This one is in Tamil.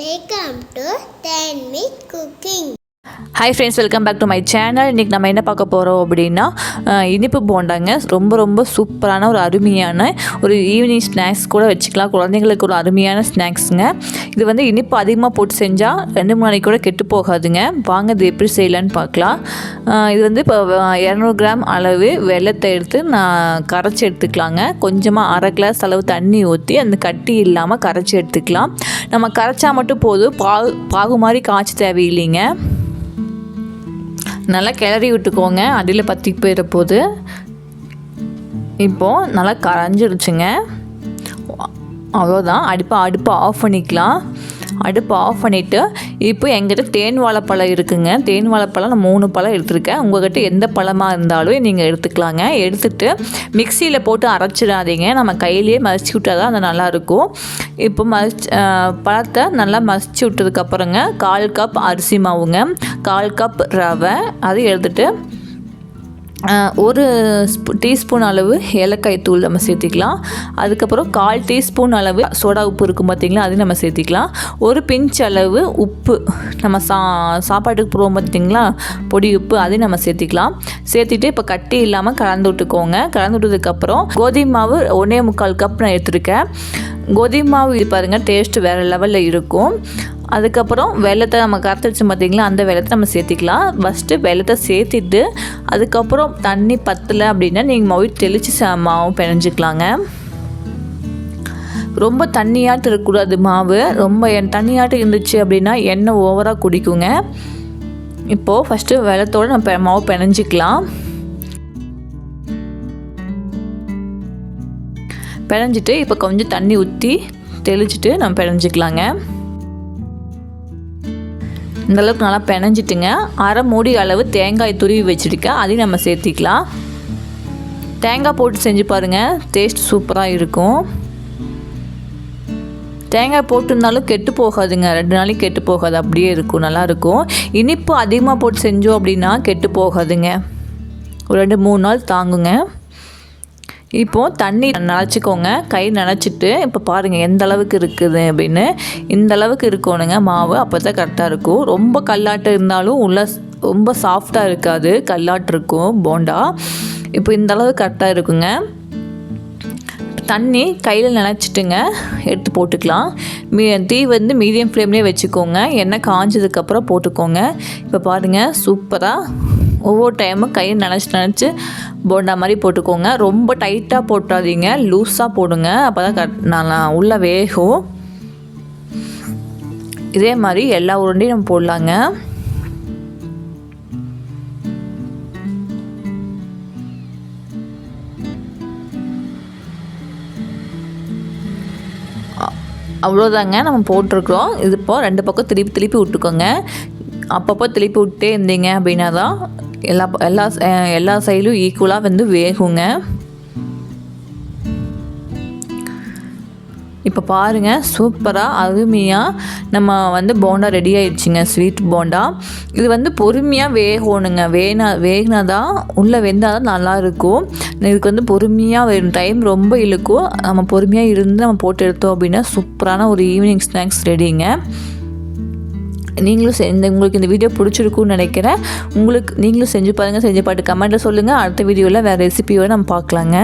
Welcome to 10 Minute Cooking. Hi friends welcome back to my channel இன்றைக்கி நம்ம என்ன பார்க்க போகிறோம் அப்படின்னா இனிப்பு போண்டாங்க. ரொம்ப ரொம்ப சூப்பரான ஒரு அருமையான ஒரு ஈவினிங் ஸ்நாக்ஸ் கூட வச்சுக்கலாம். குழந்தைங்களுக்கு ஒரு அருமையான ஸ்நாக்ஸுங்க இது வந்து இனிப்பு அதிகமாக போட்டு செஞ்சால் ரெண்டு மூணு நாளைக்கு கூட கெட்டு போகாதுங்க. வாங்க இது எப்படி செய்யலான்னு பார்க்கலாம். இது வந்து இப்போ இரநூறு கிராம் அளவு வெள்ளத்தை எடுத்து நான் கரைச்சி எடுத்துக்கலாங்க. கொஞ்சமாக அரை கிளாஸ் அளவு தண்ணி ஊற்றி அந்த கட்டி இல்லாமல் கரைச்சி எடுத்துக்கலாம். நம்ம கரைச்சா மட்டும் போதும். பாகு பாகு மாதிரி காய்ச்சி தேவையில்லைங்க. நல்லா கிளறி விட்டுக்கோங்க. அடியில் பற்றி போயிட போது. இப்போது நல்லா கரைஞ்சிருச்சுங்க. அவ்வளோதான் அடுப்பை அடுப்பை ஆஃப் பண்ணிக்கலாம். அடுப்பு ஆஃப் பண்ணிவிட்டு இப்போ எங்கிட்ட தேன் வாழைப்பழம் இருக்குங்க. தேன் வாழைப்பழம் நான் மூணு பழம் எடுத்திருக்கேன். உங்கள்கிட்ட எந்த பழமாக இருந்தாலும் நீங்கள் எடுத்துக்கலாங்க. எடுத்துட்டு மிக்சியில் போட்டு அரைச்சிடாதீங்க. நம்ம கையிலேயே மதிச்சு விட்டால் தான் அது நல்லாயிருக்கும் இப்போ மதிச்சு பழத்தை நல்லா மசிச்சு விட்டதுக்கப்புறங்க கால் கப் அரிசி மாவுங்க. கால் கப் ரவை அது எடுத்துகிட்டு ஒரு ஸ்பூ டீஸ்பூன் அளவு ஏலக்காய் தூள் நம்ம சேர்த்திக்கலாம். அதுக்கப்புறம் கால் டீஸ்பூன் அளவு சோடா உப்பு இருக்கும் பார்த்திங்களா அதையும் நம்ம சேர்த்திக்கலாம். ஒரு பிஞ்ச் அளவு உப்பு நம்ம சா சாப்பாட்டுக்கு போடுவோம் பார்த்திங்களா பொடி உப்பு அதையும் நம்ம சேர்த்திக்கலாம். சேர்த்துட்டு இப்போ கட்டி இல்லாமல் கலந்து விட்டுக்கோங்க. கலந்து விட்டதுக்கப்புறம் கோதுமை மாவு ஒன்றே முக்கால் கப் நான் எடுத்துருக்கேன். கோதுமை மாவு பாருங்கள் டேஸ்ட்டு வேறு லெவலில் இருக்கும். அதுக்கப்புறம் வெள்ளத்தை நம்ம கரைச்சி வச்சோம் பார்த்திங்களா அந்த வெள்ளத்தை நம்ம சேர்த்திக்கலாம். ஃபஸ்ட்டு வெள்ளத்தை சேர்த்திட்டு அதுக்கப்புறம் தண்ணி பத்தலை அப்படின்னா நீங்கள் மாவு தெளித்து மாவு பிணைஞ்சிக்கலாங்க. ரொம்ப தண்ணியாட்டு இருக்கக்கூடாது மாவு. ரொம்ப என் தண்ணியாட்டு இருந்துச்சு அப்படின்னா எண்ணெய் ஓவராக குடிக்குங்க. இப்போது ஃபஸ்ட்டு வெள்ளத்தோடு நம்ம மாவு பிணைஞ்சிக்கலாம். பிணைஞ்சிட்டு இப்போ கொஞ்சம் தண்ணி ஊற்றி தெளிச்சிட்டு நம்ம பிணைஞ்சிக்கலாங்க. இந்தளவுக்கு நல்லா பிணைஞ்சிட்டுங்க. அரை மூடி அளவு தேங்காய் துருவி வச்சுருக்கேன். அதையும் நம்ம சேர்த்திக்கலாம். தேங்காய் போட்டு செஞ்சு பாருங்கள் டேஸ்ட் சூப்பராக இருக்கும். தேங்காய் போட்டிருந்தாலும் கெட்டு போகாதுங்க. ரெண்டு நாளைக்கு கெட்டு போகாது. அப்படியே இருக்கும். நல்லாயிருக்கும் இனிப்பு அதிகமாக போட்டு செஞ்சோம் அப்படின்னா கெட்டு போகாதுங்க. ஒரு ரெண்டு மூணு நாள் தாங்குங்க. இப்போது தண்ணி நினச்சிக்கோங்க. கை நினச்சிட்டு இப்போ பாருங்கள் எந்த அளவுக்கு இருக்குது அப்படின்னு. இந்த அளவுக்கு இருக்கணுங்க. மாவு அப்போ தான் கரெக்டாக இருக்கும். ரொம்ப கல்லாட்டு இருந்தாலும் உள்ள ரொம்ப சாஃப்டாக இருக்காது. கல்லாட்டு இருக்கும் போண்டா. இப்போ இந்த அளவு கரெக்டாக இருக்குங்க. தண்ணி கையில் நினச்சிட்டுங்க எடுத்து போட்டுக்கலாம். மீ தீ வந்து மீடியம் ஃப்ளேம்லேயே வச்சுக்கோங்க. எண்ணெய் காஞ்சதுக்கப்புறம் போட்டுக்கோங்க. இப்போ பாருங்கள் சூப்பராக ஒவ்வொரு டைமும் கையை நினச்சி நினச்சி போண்டா மாதிரி போட்டுக்கோங்க. ரொம்ப டைட்டாக போட்டாதீங்க. லூஸாக போடுங்க. அப்போ தான் கட் நல்லா உள்ளே வேகும். இதே மாதிரி எல்லா உருண்டையும் நம்ம போடலாங்க. அவ்வளோதாங்க நம்ம போட்டிருக்கிறோம். இது இப்போ ரெண்டு பக்கம் திருப்பி திருப்பி விட்டுக்கோங்க. அப்பப்போ திருப்பி விட்டே இருந்தீங்க அப்படின்னா தான் எல்லா எல்லா எல்லா சைடும் ஈக்குவலாக வந்து வேகுங்க. இப்போ பாருங்கள் சூப்பராக அருமையாக நம்ம வந்து போண்டா ரெடி ஆயிடுச்சுங்க ஸ்வீட் போண்டா இது வந்து பொறுமையாக வேகணுங்க. வேணா வேகினா தான் உள்ளே வெந்தால் தான் நல்லாயிருக்கும் இதுக்கு வந்து பொறுமையாக வேணும். டைம் ரொம்ப இழுக்கும். நம்ம பொறுமையாக இருந்து நம்ம போட்டு எடுத்தோம் அப்படின்னா சூப்பரான ஒரு ஈவினிங் ஸ்நாக்ஸ் ரெடிங்க நீங்களும் இந்த உங்களுக்கு இந்த வீடியோ பிடிச்சிருக்குன்னு நினைக்கிறேன். உங்களுக்கு நீங்களும் செஞ்சு பாருங்கள் செஞ்சு பாட்டு கமெண்ட்டில் சொல்லுங்கள் அடுத்த வீடியோவில் வேறு ரெசிபியோடு நம்ம பார்க்கலாங்க.